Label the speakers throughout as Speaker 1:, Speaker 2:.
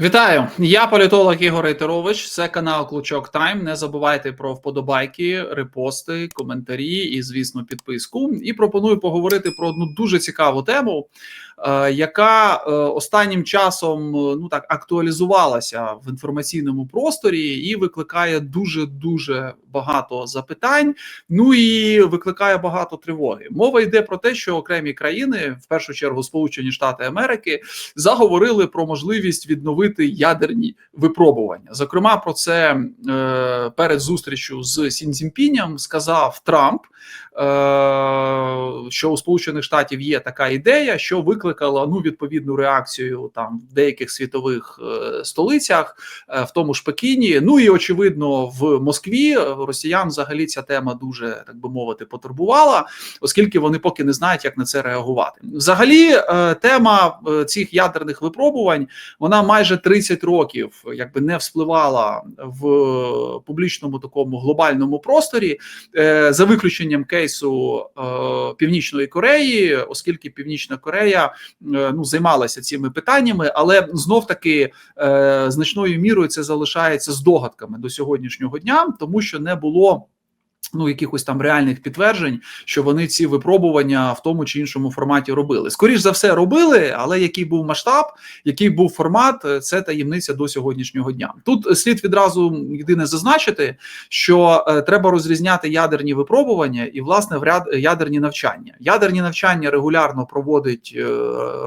Speaker 1: Вітаю, я політолог Ігор Рейтерович. Це канал Клучок Тайм. Не забувайте про вподобайки, репости, коментарі і, звісно, підписку. І пропоную поговорити про одну дуже цікаву тему, яка е, останнім часом е, ну так актуалізувалася в інформаційному просторі і викликає дуже дуже багато запитань. Ну і викликає багато тривоги. Мова йде про те, що окремі країни, в першу чергу Сполучені Штати Америки, заговорили про можливість відновити ядерні випробування. Зокрема, про це е, перед зустрічю з Сін Цзіньпінем сказав Трамп. Е, що у Сполучених Штатів є така ідея, що викликала ну відповідну реакцію там в деяких світових е, столицях, е, в тому ж Пекіні. Ну і очевидно, в Москві росіян взагалі ця тема дуже так би мовити потурбувала, оскільки вони поки не знають, як на це реагувати. Взагалі, тема цих ядерних випробувань вона майже 30 років, якби не вспливала в публічному такому глобальному просторі, за виключенням кейсу кейсу е, Північної Кореї, оскільки Північна Корея е, ну займалася цими питаннями, але знов таки е, значною мірою це залишається здогадками до сьогоднішнього дня, тому що не було. Ну, якихось там реальних підтверджень, що вони ці випробування в тому чи іншому форматі робили. Скоріш за все, робили, але який був масштаб, який був формат, це таємниця до сьогоднішнього дня. Тут слід відразу єдине зазначити, що е, треба розрізняти ядерні випробування і власне ядерні навчання. Ядерні навчання регулярно проводить е,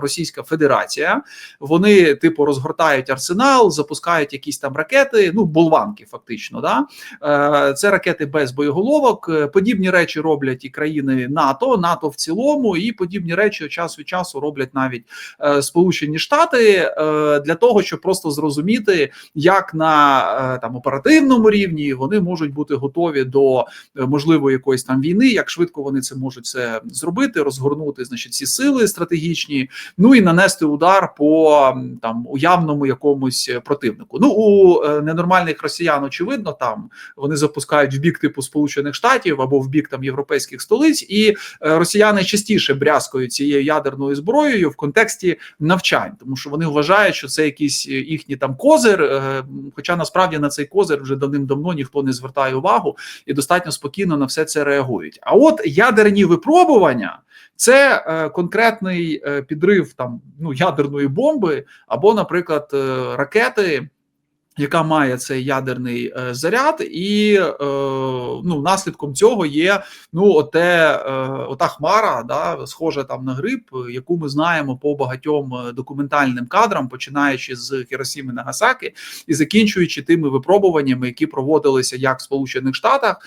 Speaker 1: Російська Федерація. Вони, типу, розгортають арсенал, запускають якісь там ракети, ну болванки, фактично. Да? Е, це ракети без боєголовок заголовок. Е, подібні речі роблять і країни НАТО, НАТО в цілому, і подібні речі час від часу роблять навіть е, Сполучені Штати е, для того, щоб просто зрозуміти, як на е, там оперативному рівні вони можуть бути готові до е, можливої якоїсь там війни, як швидко вони це можуть це зробити, розгорнути значить ці сили стратегічні, ну і нанести удар по там уявному якомусь противнику. Ну у е, ненормальних росіян очевидно, там вони запускають в бік типу Сполучених. Сполучених Штатів або в бік там європейських столиць, і е, росіяни частіше брязкають цією ядерною зброєю в контексті навчань, тому що вони вважають, що це якийсь е, їхній там козир. Е, хоча насправді на цей козир вже давним-давно ніхто не звертає увагу і достатньо спокійно на все це реагують. А от ядерні випробування. Це е, конкретний е, підрив там ну ядерної бомби, або, наприклад, е, ракети, яка має цей ядерний е, заряд, і е, ну наслідком цього є ну оте, е, ота хмара, да, схожа там на гриб, яку ми знаємо по багатьом документальним кадрам, починаючи з Хіросіми Нагасаки і закінчуючи тими випробуваннями, які проводилися як в Сполучених Штатах,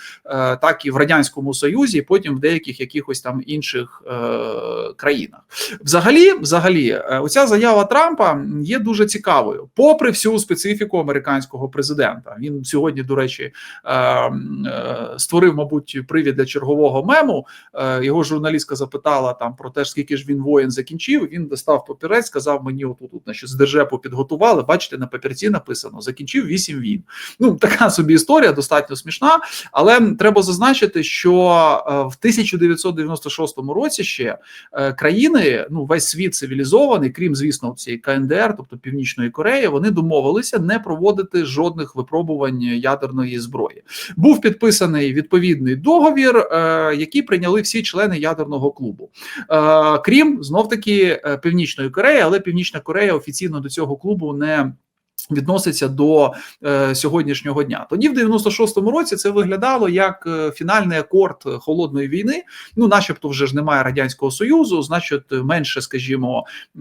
Speaker 1: так і в радянському Союзі, потім в деяких якихось там інших країнах. Взагалі, взагалі, оця заява Трампа є дуже цікавою, попри всю специфіку американського президента. Він сьогодні, до речі, е, е, створив, мабуть, привід для чергового мему. Е, його журналістка запитала там про те, скільки ж він воїн закінчив. Він достав папірець, сказав мені: отут, значить, з держепу підготували. Бачите, на папірці написано: закінчив вісім він. Ну така собі історія достатньо смішна, але треба зазначити, що в 1996 році ще країни, ну весь світ цивілізований, крім звісно, цієї КНДР, тобто Північної Кореї, вони домовилися не проводити проводити жодних випробувань ядерної зброї. Був підписаний відповідний договір, е, який прийняли всі члени ядерного клубу, е, крім знов таки е, Північної Кореї, але Північна Корея офіційно до цього клубу не Відноситься до е, сьогоднішнього дня. Тоді, в 96-му році, це виглядало як е, фінальний акорд холодної війни. Ну, начебто, вже ж немає радянського союзу, значить, менше, скажімо, е,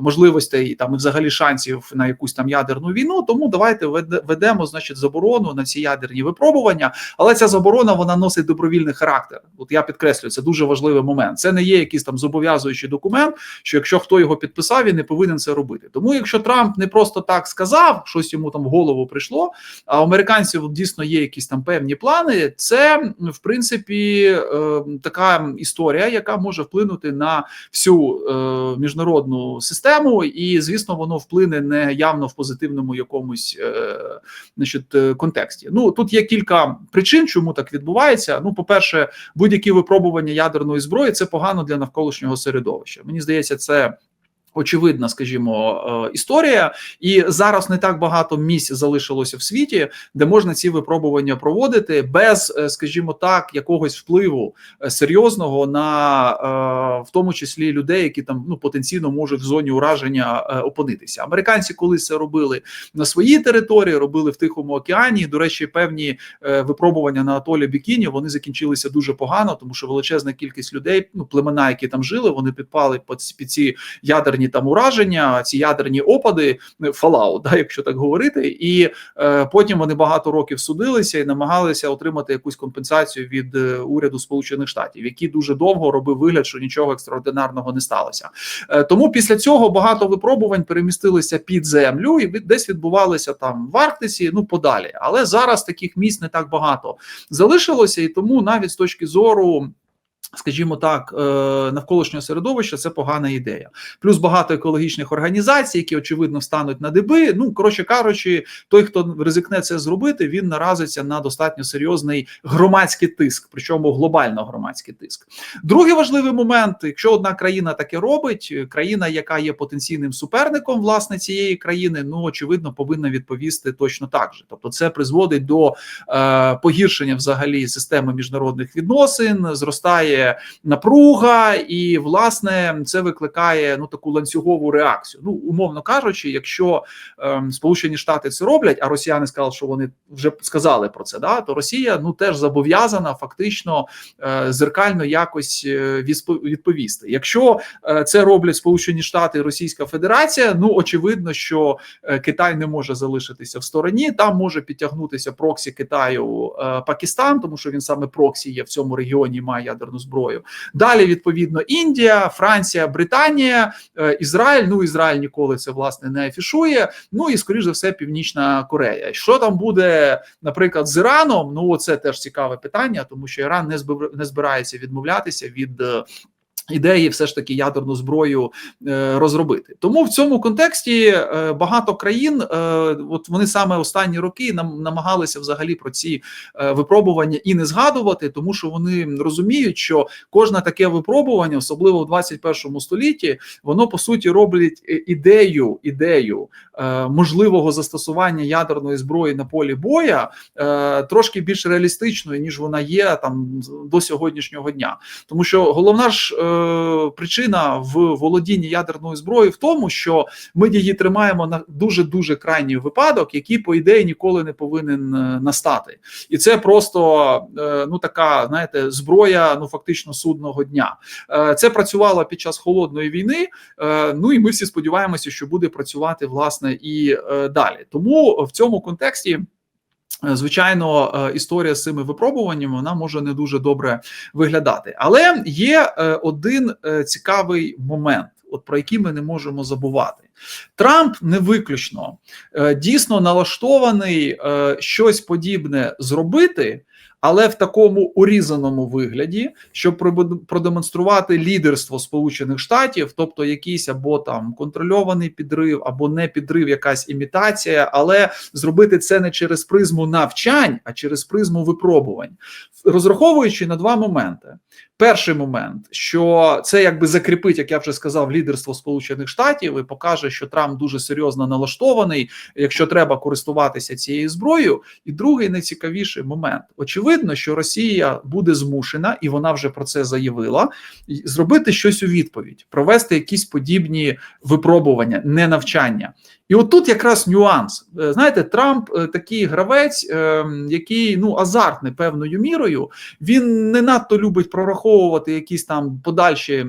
Speaker 1: можливостей там і взагалі шансів на якусь там ядерну війну. Тому давайте ведемо, значить, заборону на ці ядерні випробування. Але ця заборона вона носить добровільний характер. От я підкреслюю, це дуже важливий момент. Це не є якийсь там зобов'язуючий документ, що якщо хто його підписав, він не повинен це робити. Тому, якщо Трамп не просто так сказав, щось йому там в голову прийшло. А у американців дійсно є якісь там певні плани. Це в принципі е, така історія, яка може вплинути на всю е, міжнародну систему, і звісно, воно вплине не явно в позитивному якомусь е, значить, контексті. Ну тут є кілька причин, чому так відбувається. Ну, по перше, будь-які випробування ядерної зброї це погано для навколишнього середовища. Мені здається, це Очевидна, скажімо, е, історія, і зараз не так багато місць залишилося в світі, де можна ці випробування проводити без, е, скажімо так, якогось впливу е, серйозного на в тому числі людей, які там ну потенційно можуть в зоні ураження опинитися. Американці колись це робили на своїй території, робили в Тихому океані. До речі, певні випробування на атолі Бікіні вони закінчилися дуже погано, тому що величезна кількість людей, ну племена, які там жили, вони підпали під ці ядерні ядерні там ураження, ці ядерні опади, фалаут, да, якщо так говорити, і е, потім вони багато років судилися і намагалися отримати якусь компенсацію від е, уряду Сполучених Штатів, який дуже довго робив вигляд, що нічого екстраординарного не сталося. Е, тому після цього багато випробувань перемістилися під землю і десь відбувалися там в Арктиці, ну подалі. Але зараз таких місць не так багато залишилося, і тому навіть з точки зору. Скажімо так, е, навколишнього середовища це погана ідея. Плюс багато екологічних організацій, які очевидно стануть на диби. Ну коротше кажучи, той, хто ризикне це зробити, він наразиться на достатньо серйозний громадський тиск, причому глобально громадський тиск. Другий важливий момент: якщо одна країна таке робить, країна, яка є потенційним суперником власне цієї країни, ну очевидно, повинна відповісти точно так же. Тобто, це призводить до е, погіршення взагалі системи міжнародних відносин, зростає напруга, і власне це викликає ну таку ланцюгову реакцію. Ну умовно кажучи, якщо ем, Сполучені Штати це роблять, а Росіяни сказали, що вони вже сказали про це. Да, то Росія ну теж зобов'язана фактично е, зеркально якось е, відповісти. Якщо е, це роблять Сполучені Штати і Російська Федерація, ну очевидно, що е, Китай не може залишитися в стороні. Там може підтягнутися проксі Китаю е, Пакистан, тому що він саме проксі є в цьому регіоні, має ядерну зброю. Далі відповідно Індія, Франція, Британія, е, Ізраїль. Ну Ізраїль ніколи це власне не афішує. Ну і скоріш за все, Північна Корея. Що там буде, наприклад, з Іраном? Ну це теж цікаве питання, тому що Іран не збирається відмовлятися від. Ідеї все ж таки ядерну зброю е, розробити, тому в цьому контексті е, багато країн, е, от вони саме останні роки нам намагалися взагалі про ці випробування і не згадувати, тому що вони розуміють, що кожне таке випробування, особливо в 21 столітті, воно по суті робить е, ідею ідею можливого застосування ядерної зброї на полі боя трошки більш реалістичною ніж вона є там до сьогоднішнього дня, тому що головна ж. Причина в володінні ядерною зброєю в тому, що ми її тримаємо на дуже дуже крайній випадок, який по ідеї ніколи не повинен е, настати, і це просто е, ну така знаєте зброя, ну фактично судного дня. Е, це працювало під час холодної війни. Ну і ми всі сподіваємося, що буде працювати власне і далі. Тому в цьому контексті. Е, звичайно, е, історія з цими випробуваннями вона може не дуже добре виглядати, але є е, один цікавий момент, от про який ми не можемо забувати. Трамп не виключно дійсно налаштований щось подібне зробити але в такому урізаному вигляді, щоб продемонструвати лідерство Сполучених Штатів, тобто якийсь або там контрольований підрив, або не підрив, якась імітація, але зробити це не через призму навчань, а через призму випробувань, розраховуючи на два моменти. Перший момент, що це якби закріпить, як я вже сказав, лідерство Сполучених Штатів і покаже, що Трамп дуже серйозно налаштований, якщо треба користуватися цією зброєю. І другий найцікавіший момент: очевидно, що Росія буде змушена, і вона вже про це заявила, зробити щось у відповідь, провести якісь подібні випробування, не навчання. І отут якраз нюанс. Е, знаєте, Трамп е, такий гравець, е, який ну азартний певною мірою. Він не надто любить прораховувати якісь там подальші.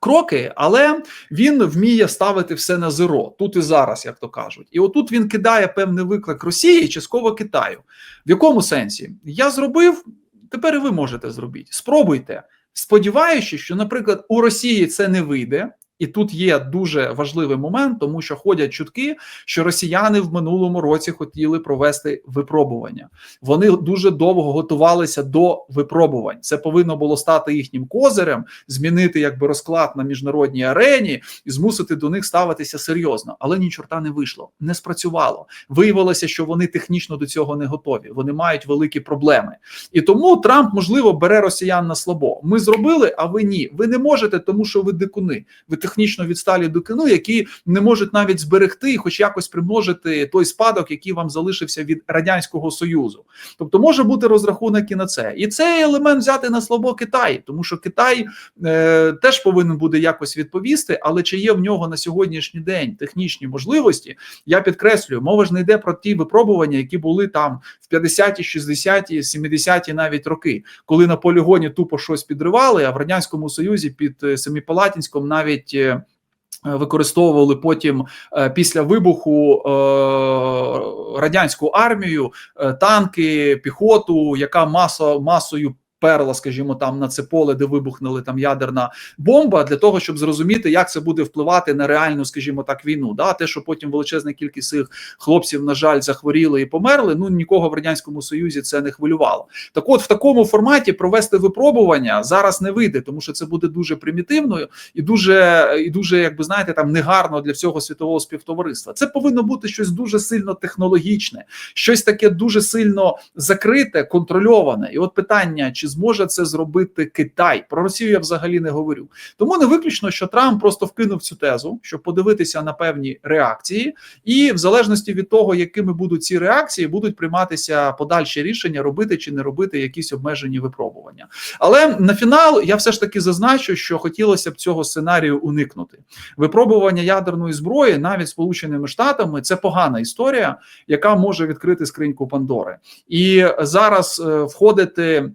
Speaker 1: Кроки, але він вміє ставити все на зеро тут і зараз, як то кажуть. І отут він кидає певний виклик Росії частково Китаю. В якому сенсі? Я зробив, тепер і ви можете зробити. Спробуйте. Сподіваючись, що, наприклад, у Росії це не вийде, і тут є дуже важливий момент, тому що ходять чутки, що росіяни в минулому році хотіли провести випробування. Вони дуже довго готувалися до випробувань. Це повинно було стати їхнім козирем, змінити якби розклад на міжнародній арені і змусити до них ставитися серйозно. Але ні чорта не вийшло, не спрацювало. Виявилося, що вони технічно до цього не готові. Вони мають великі проблеми. І тому Трамп можливо бере росіян на слабо. Ми зробили, а ви ні. Ви не можете, тому що ви дикуни. Ви технічно відсталі до кину, які не можуть навіть зберегти хоч якось примножити той спадок, який вам залишився від радянського союзу. Тобто може бути розрахунок і на це, і цей елемент взяти на слабо Китай, тому що Китай е, теж повинен буде якось відповісти, але чи є в нього на сьогоднішній день технічні можливості? Я підкреслюю, мова ж не йде про ті випробування, які були там в 50-ті, 60-ті, 70-ті навіть роки, коли на полігоні тупо щось підривали, а в радянському союзі під е, Семипалатинськом навіть. Е, Використовували потім е, після вибуху е, радянську армію, танки, піхоту, яка масо, масою перла, скажімо, там на це поле, де вибухнули там ядерна бомба, для того, щоб зрозуміти, як це буде впливати на реальну, скажімо так, війну. Да, те, що потім величезна кількість цих хлопців, на жаль, захворіли і померли. Ну нікого в радянському союзі це не хвилювало. Так, от в такому форматі провести випробування зараз не вийде, тому що це буде дуже примітивною і дуже і дуже, як би знаєте, там негарно для всього світового співтовариства. Це повинно бути щось дуже сильно технологічне, щось таке дуже сильно закрите, контрольоване. І от питання: чи зможе це зробити Китай? Про Росію я взагалі не говорю. Тому не виключно, що Трамп просто вкинув цю тезу, щоб подивитися на певні реакції, і в залежності від того, якими будуть ці реакції, будуть прийматися подальші рішення, робити чи не робити якісь обмежені випробування. Але на фінал я все ж таки зазначу, що хотілося б цього сценарію уникнути. Випробування ядерної зброї навіть Сполученими Штатами це погана історія, яка може відкрити скриньку Пандори, і зараз е, входити.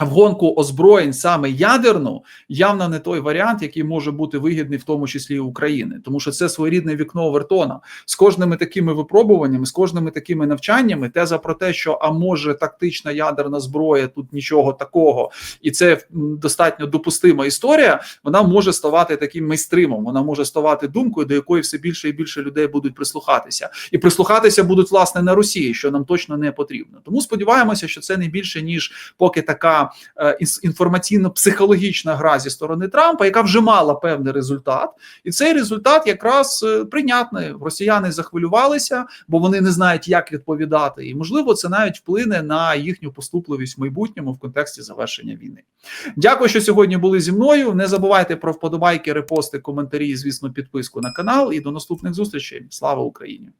Speaker 1: В гонку озброєнь саме ядерну явно не той варіант, який може бути вигідний, в тому числі і України, тому що це своєрідне вікно Овертона з кожними такими випробуваннями, з кожними такими навчаннями. Теза про те, що а може тактична ядерна зброя, тут нічого такого, і це достатньо допустима історія. Вона може ставати таким майстримом. Вона може ставати думкою, до якої все більше і більше людей будуть прислухатися, і прислухатися будуть власне на Росії, що нам точно не потрібно. Тому сподіваємося, що це не більше ніж поки така е, інформаційно-психологічна гра зі сторони Трампа, яка вже мала певний результат, і цей результат якраз е, прийнятний. Росіяни захвилювалися, бо вони не знають, як відповідати, і можливо, це навіть вплине на їхню поступливість в майбутньому в контексті завершення війни. Дякую, що сьогодні були зі мною. Не забувайте про вподобайки, репости, коментарі, звісно, підписку на канал. І до наступних зустрічей. Слава Україні!